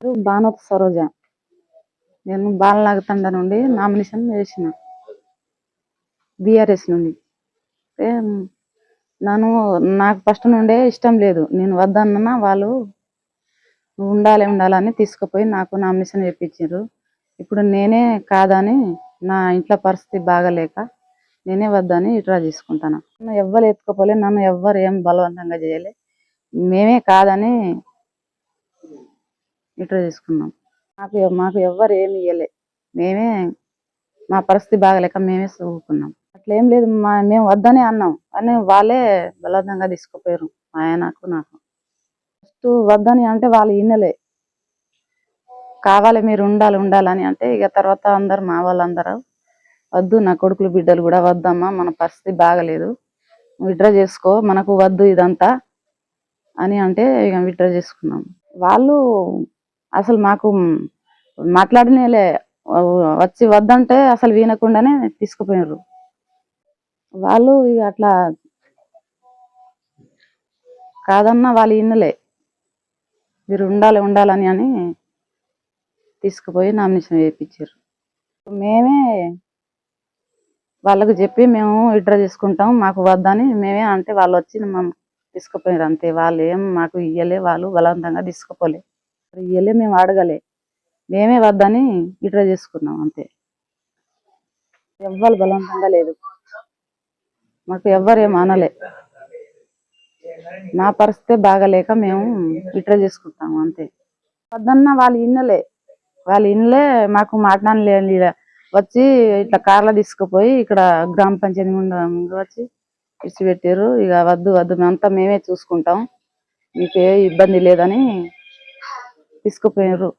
పేరు సరోజ. నేను బాలనాగతండ నుండి నామినేషన్ వేసిన. బీఆర్ఎస్ నుండి. నన్ను నాకు ఫస్ట్ నుండే ఇష్టం లేదు. నేను వద్దన్నా వాళ్ళు ఉండాలి ఉండాలని తీసుకుపోయి నాకు నామినేషన్ వేయించారు ఇప్పుడు నేనే కాదని నా ఇంట్లో పరిస్థితి బాగలేక నేనే వద్దని ఇట్రా చేసుకుంటాను. ఎవ్వరు ఎత్తుకోపోలే నన్ను ఎవ్వరు ఏం బలవంతంగా చేయలే. మేమే కాదని విత్డ్రా చేసుకున్నాం. మాకు మాకు ఎవ్వరు ఏమి ఇవ్వలే మేమే మా పరిస్థితి బాగలేక మేమే చదువుకున్నాం. అట్లేం ఏం లేదు మా మేము వద్దనే అన్నాం. అని వాళ్ళే బలవంతంగా తీసుకుపోయారు మా ఆయనకు నాకు. ఫస్ట్ వద్దని అంటే వాళ్ళు వినలే కావాలి మీరు ఉండాలి ఉండాలని అంటే ఇక తర్వాత అందరు మా వాళ్ళందరూ వద్దు నా కొడుకులు బిడ్డలు కూడా వద్దమ్మా మన పరిస్థితి బాగలేదు. విత్డ్రా చేసుకో మనకు వద్దు ఇదంతా అని అంటే ఇక విత్డ్రా చేసుకున్నాం. వాళ్ళు అసలు మాకు మాట్లాడినలే. వచ్చి వద్దంటే అసలు వినకుండానే తీసుకుపోయినారు. వాళ్ళు ఇక అట్లా కాదన్నా వాళ్ళు ఇన్నలే మీరు ఉండాలి ఉండాలని అని తీసుకుపోయి నామినేషన్ వేయించారు. మేమే వాళ్ళకు చెప్పి మేము విత్డ్రా చేసుకుంటాం మాకు వద్దని మేమే అంటే వాళ్ళు వచ్చి మమ్మల్ని తీసుకుపోయారు అంతే. వాళ్ళు ఏం మాకు ఇయ్యలే వాళ్ళు బలవంతంగా తీసుకుపోలే. ఇయ్యలే మేము అడగలే మేమే వద్దని విత్డ్రా చేసుకున్నాం అంతే. ఎవ్వరు బలవంతంగా లేదు. మాకు ఎవ్వరేం అనలే మా పరిస్థితి బాగలేక మేము విత్డ్రా చేసుకుంటాము అంతే. వద్దన్న వాళ్ళు ఇన్నలే. వాళ్ళు ఇన్నలే మాకు మాట్లాడలేని వచ్చి ఇట్లా కార్లో తీసుకుపోయి ఇక్కడ గ్రామ పంచాయతీ ముందు ముందు వచ్చి ఇచ్చిపెట్టారు ఇక వద్దు వద్దు మేమంతా మేమే చూసుకుంటాం. మీకు ఏ ఇబ్బంది లేదని తీసుకుపోయారు